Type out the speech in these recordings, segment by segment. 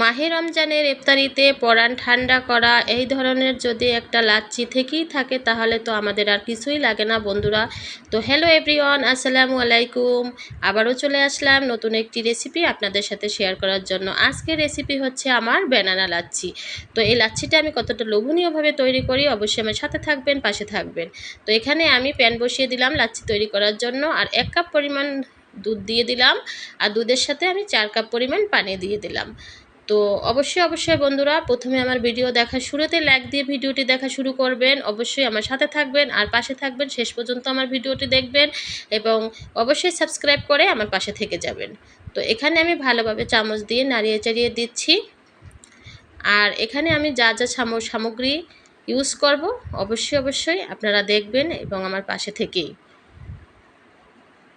মাহে রমজানের ইফতারিতে পরান ঠান্ডা করা, এই ধরনের যদি একটা লাচ্ছি থেকেই থাকে, তাহলে তো আমাদের আর কিছুই লাগে না বন্ধুরা। তো হ্যালো এভরিওয়ান আসসালামু আলাইকুম। আবারও চলে আসলাম নতুন একটি রেসিপি আপনাদের সাথে শেয়ার করার জন্য। আজকের রেসিপি হচ্ছে আমার ব্যানানা লাচ্ছি। তো এই লাচ্ছিটা আমি কতটা লোভনীয়ভাবে তৈরি করি, অবশ্যই আমার সাথে থাকবেন, পাশে থাকবেন। তো এখানে আমি প্যান বসিয়ে দিলাম লাচ্ছি তৈরি করার জন্য, আর এক কাপ পরিমাণ দুধ দিয়ে দিলাম, আর দুধের সাথে আমি চার কাপ পরিমাণ পানি দিয়ে দিলাম। তো অবশ্যই অবশ্যই বন্ধুরা, প্রথমে আমার ভিডিও দেখা শুরুতে লাইক দিয়ে ভিডিওটি দেখা শুরু করবেন। অবশ্যই আমার সাথে থাকবেন আর পাশে থাকবেন, শেষ পর্যন্ত আমার ভিডিওটি দেখবেন এবং অবশ্যই সাবস্ক্রাইব করে আমার পাশে থেকে যাবেন। তো এখানে আমি ভালোভাবে চামচ দিয়ে নাড়িয়ে চাড়িয়ে দিচ্ছি। আর এখানে আমি যা যা সামগ্রী ইউজ করব, অবশ্যই অবশ্যই আপনারা দেখবেন এবং আমার পাশে থেকেই।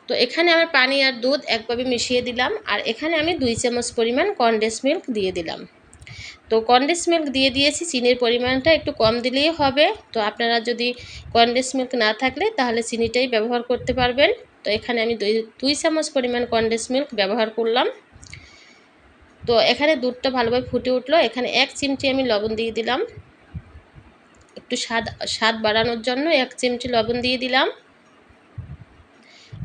তো এখানে আমার পানি আর দুধ একভাবে মিশিয়ে দিলাম আর এখানে আমি দুই চামচ পরিমাণ কনডেন্স মিল্ক দিয়ে দিলাম। তো কনডেন্স মিল্ক দিয়ে দিয়েছি, চিনির পরিমাণটা একটু কম দিলেই হবে। তো আপনারা যদি কনডেন্স মিল্ক না থাকলে তাহলে চিনিটাই ব্যবহার করতে পারবেন। তো এখানে আমি দুই দুই চামচ পরিমাণ কনডেন্স মিল্ক ব্যবহার করলাম। তো এখানে দুধটা ভালোভাবে ফুটে উঠল। এখানে এক চিমটি আমি লবণ দিয়ে দিলাম। একটু স্বাদ স্বাদ বাড়ানোর জন্য এক চিমটি লবণ দিয়ে দিলাম।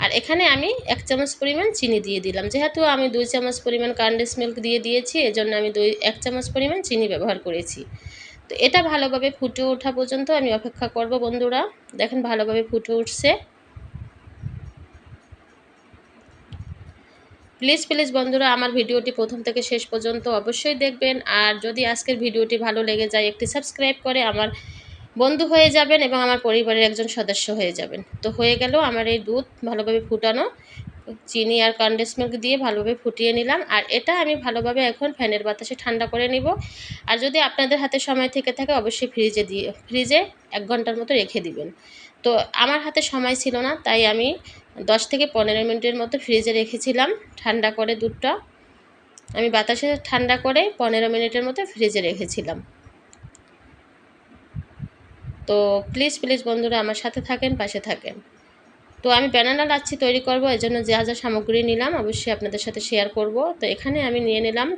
আর এখানে আমি এক চামচ পরিমাণ চিনি দিয়ে দিলাম। যেহেতু আমি দুই চামচ পরিমাণ কান্ডেন্স মিল্ক দিয়ে দিয়েছি, এজন্য আমি দুই, এক চামচ পরিমাণ চিনি ব্যবহার করেছি। তো এটা ভালোভাবে ফুটে ওঠা পর্যন্ত আমি অপেক্ষা করব বন্ধুরা। দেখেন ভালোভাবে ফুটে উঠছে। প্লিজ প্লিজ বন্ধুরা, আমার ভিডিওটি প্রথম থেকে শেষ পর্যন্ত অবশ্যই দেখবেন। আর যদি আজকের ভিডিওটি ভালো লেগে যায়, একটি সাবস্ক্রাইব করে আমার বন্ধু হয়ে যাবেন এবং আমার পরিবারের একজন সদস্য হয়ে যাবেন। তো হয়ে গেল আমার এই দুধ ভালোভাবে ফুটানো। চিনি আর কন্ডেন্স মিল্ক দিয়ে ভালোভাবে ফুটিয়ে নিলাম। আর এটা আমি ভালোভাবে এখন ফ্যানের বাতাসে ঠান্ডা করে নিব। আর যদি আপনাদের হাতে সময় থেকে থাকে, অবশ্যই ফ্রিজে দিয়ে, ফ্রিজে এক ঘণ্টার মতো রেখে দিবেন। তো আমার হাতে সময় ছিল না, তাই আমি দশ থেকে পনেরো মিনিটের মতো ফ্রিজে রেখেছিলাম ঠান্ডা করে দুধটা। আমি বাতাসে ঠান্ডা করে পনেরো মিনিটের মতো ফ্রিজে রেখেছিলাম। তো প্লিজ প্লিজ বন্ধুরা আমার সাথে থাকেন, পাশে থাকেন। তো আমি ব্যানানা লাচ্ছি তৈরি করব এই জন্য যা যা সামগ্রী নিলাম অবশ্যই আপনাদের সাথে শেয়ার করব। তো এখানে আমি নিয়ে নিলাম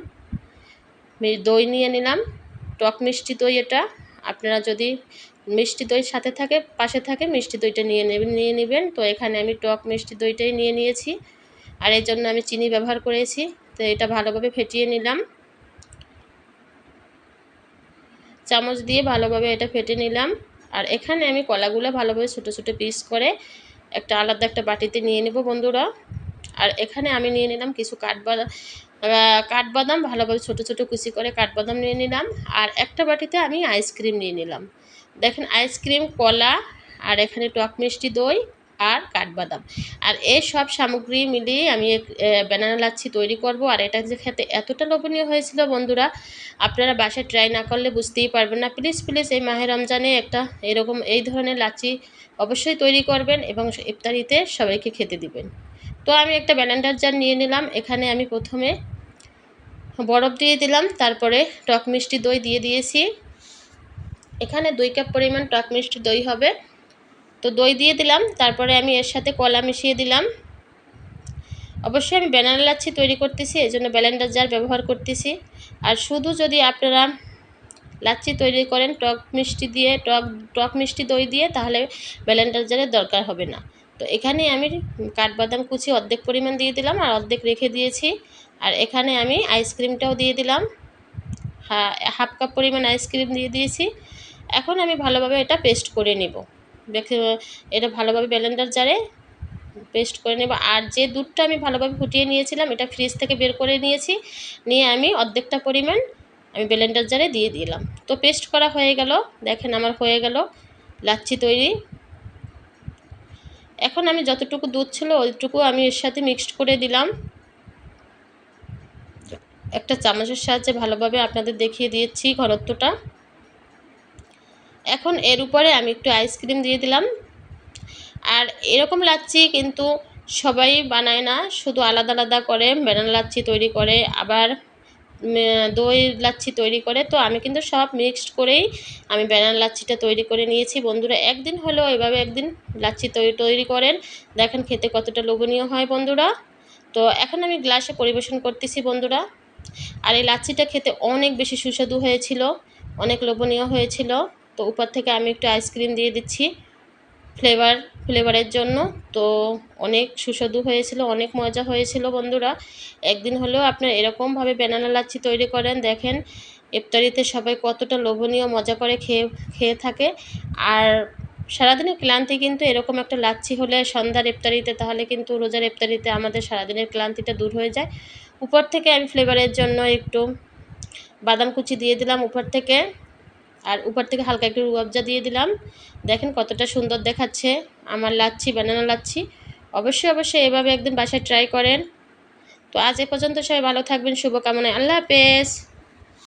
দই নিয়ে নিলাম, টক মিষ্টি দই এটা। আপনারা যদি মিষ্টি দই সাথে থাকে, পাশে থাকে, মিষ্টি দইটা নিয়ে নেবেন নিয়ে নেবেন। তো এখানে আমি টক মিষ্টি দইটাই নিয়ে নিয়েছি। আর এর জন্য আমি চিনি ব্যবহার করেছি, তো এটা ভালোভাবে ফেটিয়ে নিলাম। চামচ দিয়ে ভালোভাবে এটা ফেটে নিলাম। আর এখানে আমি কলাগুলো ভালোভাবে ছোটো ছোটো পিস করে একটা আলাদা একটা বাটিতে নিয়ে নেব বন্ধুরা। আর এখানে আমি নিয়ে নিলাম কিছু কাঠবাদাম কাঠবাদাম, ভালোভাবে ছোটো ছোটো কুচি করে কাঠবাদাম নিয়ে নিলাম। আর একটা বাটিতে আমি আইসক্রিম নিয়ে নিলাম। দেখেন আইসক্রিম কলা, আর এখানে টক মিষ্টি দই। আর কাঠবাদাম। আর এই সব সামগ্রী মিলিয়ে আমি ব্যানানা লাচ্ছি তৈরি করব। আর এটা যে খেতে এতটা লোভনীয় হয়েছিল বন্ধুরা, আপনারা বাসায় ট্রাই না করলে বুঝতেই পারবেন না। প্লিজ প্লিজ এই মাহে রমজানে একটা এরকম এই ধরনের লাচ্ছি অবশ্যই তৈরি করবেন এবং ইফতারিতে সবাইকে খেতে দিবেন। তো আমি একটা ব্যালেন্ডার জার নিয়ে নিলাম। এখানে আমি প্রথমে বরফ দিয়ে দিলাম, তারপরে টক মিষ্টি দই দিয়ে দিয়েছি। এখানে দুই কাপ পরিমাণ টক মিষ্টি দই হবে। তো দই দিয়ে দিলাম, তারপরে আমি এর সাথে কলা মিশিয়ে দিলাম। অবশ্যই আমি ব্যানানা লাচ্ছি তৈরি করতেছি, এই জন্য ব্যালেন্ডার জার ব্যবহার করতেছি। আর শুধু যদি আপনারা লাচ্ছি তৈরি করেন, টক মিষ্টি দিয়ে, টক টক মিষ্টি দই দিয়ে, তাহলে ব্যালেন্ডার জারের দরকার হবে না। তো এখানে আমি কাঠবাদাম কুচি অর্ধেক পরিমাণ দিয়ে দিলাম আর অর্ধেক রেখে দিয়েছি। আর এখানে আমি আইসক্রিমটাও দিয়ে দিলাম। হা, হাফ কাপ পরিমাণ আইসক্রিম দিয়ে দিয়েছি। এখন আমি ভালোভাবে এটা পেস্ট করে নেব। এটা ভালোভাবে ব্যালেন্ডার জারে পেস্ট করে নেব। আর যে দুধটা আমি ভালোভাবে ফুটিয়ে নিয়েছিলাম, এটা ফ্রিজ থেকে বের করে নিয়েছি। নিয়ে আমি অর্ধেকটা পরিমাণ আমি ব্লেন্ডার জারে দিয়ে দিলাম। তো পেস্ট করা হয়ে গেল। দেখেন আমার হয়ে গেল লাচ্ছি তৈরি। এখন আমি যতটুকু দুধ ছিল, ওইটুকু আমি এর সাথে মিক্সড করে দিলাম। একটা চামচের সাহায্যে ভালোভাবে আপনাদের দেখিয়ে দিয়েছি ঘনত্বটা। এখন এর উপরে আমি একটু আইসক্রিম দিয়ে দিলাম। আর এরকম লাচ্ছি কিন্তু সবাই বানায় না, শুধু আলাদা আলাদা করে বেনানা লাচ্ছি তৈরি করে, আবার দই লাচ্ছি তৈরি করে। তো আমি কিন্তু সব মিক্সড করেই আমি ব্যানানা লাচ্ছিটা তৈরি করে নিয়েছি। বন্ধুরা, একদিন হলেও এভাবে একদিন লাচ্ছি তৈরি করেন। দেখেন খেতে কতটা লোভনীয় হয় বন্ধুরা। তো এখন আমি গ্লাসে পরিবেশন করতেছি বন্ধুরা। আর এই লাচ্ছিটা খেতে অনেক বেশি সুস্বাদু হয়েছিল, অনেক লোভনীয় হয়েছিল। তো উপর থেকে আমি একটু আইসক্রিম দিয়ে দিচ্ছি। ফ্লেভার ফ্লেভারের জন্য। তো অনেক সুস্বাদু হয়েছিল, অনেক মজা হয়েছিল বন্ধুরা। একদিন হলেও আপনার এরকমভাবে ব্যানানা লাচ্ছি তৈরি করেন। দেখেন, ইফতারিতে সবাই কতটা লোভনীয়, মজা করে খেয়ে খেয়ে থাকে। আর সারাদিনের ক্লান্তি কিন্তু এরকম একটা লাচ্ছি হলে সন্ধ্যার ইফতারিতে, তাহলে কিন্তু রোজার ইফতারিতে আমাদের সারাদিনের ক্লান্তিটা দূর হয়ে যায়। উপর থেকে আমি ফ্লেভারের জন্য একটু বাদাম কুচি দিয়ে দিলাম। উপর থেকে আর উপর থেকে হালকা একটু রুয়াবজা দিয়ে দিলাম। দেখেন কতটা সুন্দর দেখাচ্ছে আমার লাচ্ছি বানানো লাচ্ছি। অবশ্যই অবশ্যই এভাবে একদিন বাসায় ট্রাই করেন। তো আজ এ পর্যন্ত সবাই ভালো থাকবেন, শুভকামনায়। আল্লাহ হাফেজ।